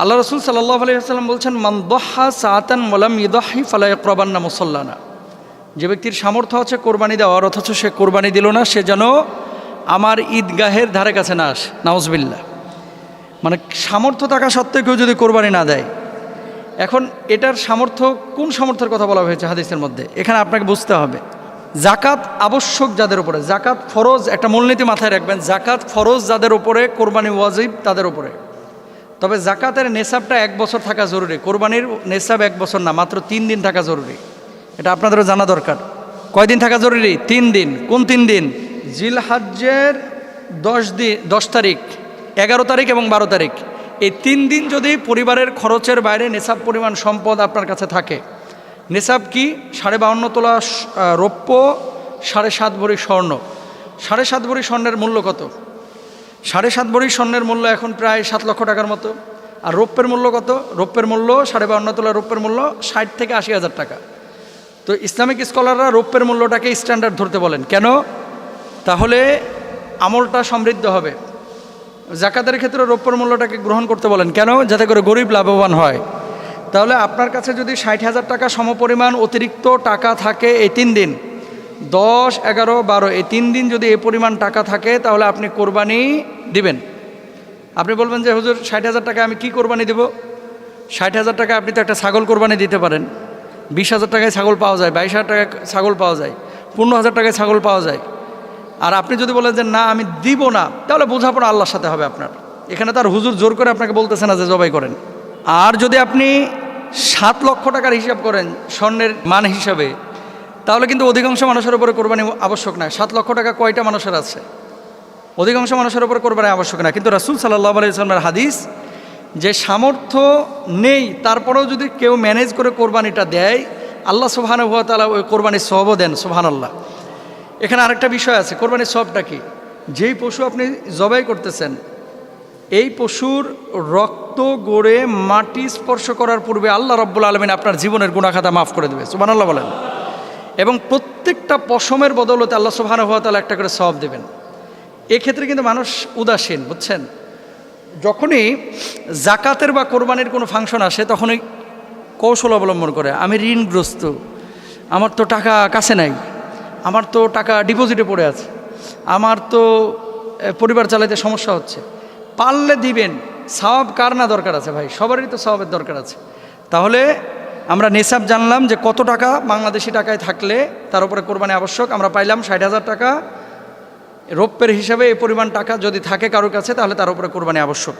আল্লাহ রসুল সাল্লাহ আলহিহাল্লাম বলছেন মানদহা সাতান মোলাম ইদহি ফালাই ক্রবান্না মুসল্লানা। যে ব্যক্তির সামর্থ্য আছে কোরবানি দেওয়ার, অথচ সে কোরবানি দিল না, সে যেন আমার ঈদগাহের ধারে কাছে না আসে। নাউজবিল্লা মানে সামর্থ্য থাকা সত্ত্বেও কেউ যদি কোরবানি না দেয়, এখন এটার সামর্থ্য কোন সামর্থ্যের কথা বলা হয়েছে হাদিসের মধ্যে? এখানে আপনাকে বুঝতে হবে। জাকাত আবশ্যক যাদের উপরে জাকাত ফরজ একটা মূলনীতি মাথায় রাখবেন জাকাত ফরজ যাদের উপরে, কোরবানি ওয়াজিব তাদের উপরে। তবে জাকাতের নেশাবটা এক বছর থাকা জরুরি, কোরবানির নেশাব এক বছর না, মাত্র তিন দিন থাকা জরুরি। এটা আপনাদেরও জানা দরকার। কয়দিন থাকা জরুরি? তিন দিন। কোন তিন দিন? জিলহাজ্জের দশ দিন দশ তারিখ, এগারো তারিখ এবং বারো তারিখ। এই তিন দিন যদি পরিবারের খরচের বাইরে নেশাব পরিমাণ সম্পদ আপনার কাছে থাকে, নেশাব কি? সাড়ে বাউন্ন তোলা রৌপ্য, সাড়ে সাত ভরি স্বর্ণ। সাড়ে সাত ভরি স্বর্ণের মূল্য কত? সাড়ে সাত ভরি স্বর্ণের মূল্য এখন প্রায় সাত লক্ষ টাকার মতো। আর রৌপ্যের মূল্য কত? রৌপ্যের মূল্য সাড়ে বাউন্ন তোলা রৌপ্যের মূল্য ষাট থেকে আশি হাজার টাকা। তো ইসলামিক স্কলাররা রৌপ্যের মূল্যটাকে স্ট্যান্ডার্ড ধরতে বলেন। কেন? তাহলে আমলটা সমৃদ্ধ হবে। জাকাতের ক্ষেত্রে রৌপ্যের মূল্যটাকে গ্রহণ করতে বলেন। কেন? যাতে করে গরিব লাভবান হয়। তাহলে আপনার কাছে যদি ষাট হাজার টাকা সমপরিমাণ অতিরিক্ত টাকা থাকে এই তিন দিন দশ, এগারো, বারো, এই তিন দিন যদি এই পরিমাণ টাকা থাকে, তাহলে আপনি কোরবানি দিবেন। আপনি বলবেন যে, হুজুর, ষাট হাজার টাকা আমি কি কোরবানি দেব? ষাট হাজার টাকা আপনি তো একটা ছাগল কোরবানি দিতে পারেন। বিশ হাজার টাকায় ছাগল পাওয়া যায়, বাইশ হাজার টাকায় ছাগল পাওয়া যায়, পনেরো হাজার টাকায় ছাগল পাওয়া যায়। আর আপনি যদি বলেন যে, না, আমি দিব না, তাহলে বোঝাপড়া আল্লাহর সাথে হবে আপনার। এখানে তার হুজুর জোর করে আপনাকে বলতেছে না যে, জবাই করেন। আর যদি আপনি সাত লক্ষ টাকার হিসাব করেন, স্বর্ণের মান হিসাবে তাহলে কিন্তু অধিকাংশ মানুষের উপরে কোরবানি আবশ্যক নয় সাত লক্ষ টাকা কয়টা মানুষের আছে? অধিকাংশ মানুষের উপর কোরবানি আবশ্যক না কিন্তু রাসুল সাল্লাহ আলাইসলামের হাদিস, যে সামর্থ্য নেই, তারপরেও যদি কেউ ম্যানেজ করে কোরবানিটা দেয়, আল্লাহ সুবহান হুয়া তালা ওই কোরবানির সবও দেন সুবহান আল্লাহ এখানে আরেকটা বিষয় আছে, কোরবানির সবটা কি? যেই পশু আপনি জবাই করতেছেন, এই পশুর রক্ত গড়ে মাটি স্পর্শ করার পূর্বে আল্লাহ রব্বুল আলমিন আপনার জীবনের গুণাখাতা মাফ করে দেবে। সুবান আল্লাহ বলেন। এবং প্রত্যেকটা পশমের বদলতে আল্লাহ সুবহান হুয়া তালা একটা করে সব দেবেন। এক্ষেত্রে কিন্তু মানুষ উদাসীন, বুঝছেন? যখনই জাকাতের বা কোরবানির কোনো ফাংশন আসে, তখনই কৌশল অবলম্বন করে, আমি ঋণগ্রস্ত, আমার তো টাকা কাছে নাই, আমার তো টাকা ডিপোজিটে পড়ে আছে, আমার তো পরিবার চালাইতে সমস্যা হচ্ছে, পারলে দিবেন, সওয়াব কার না দরকার আছে ভাই? সবারই তো সওয়াবের দরকার আছে। তাহলে আমরা নেশাব জানলাম যে কত টাকা বাংলাদেশি টাকায় থাকলে তার উপরে কোরবানি আবশ্যক, আমরা পাইলাম ষাট হাজার টাকা। রৌপ্যের হিসাবে এই পরিমাণ টাকা যদি থাকে কারোর কাছে, তাহলে তার উপরে কোরবানি আবশ্যক।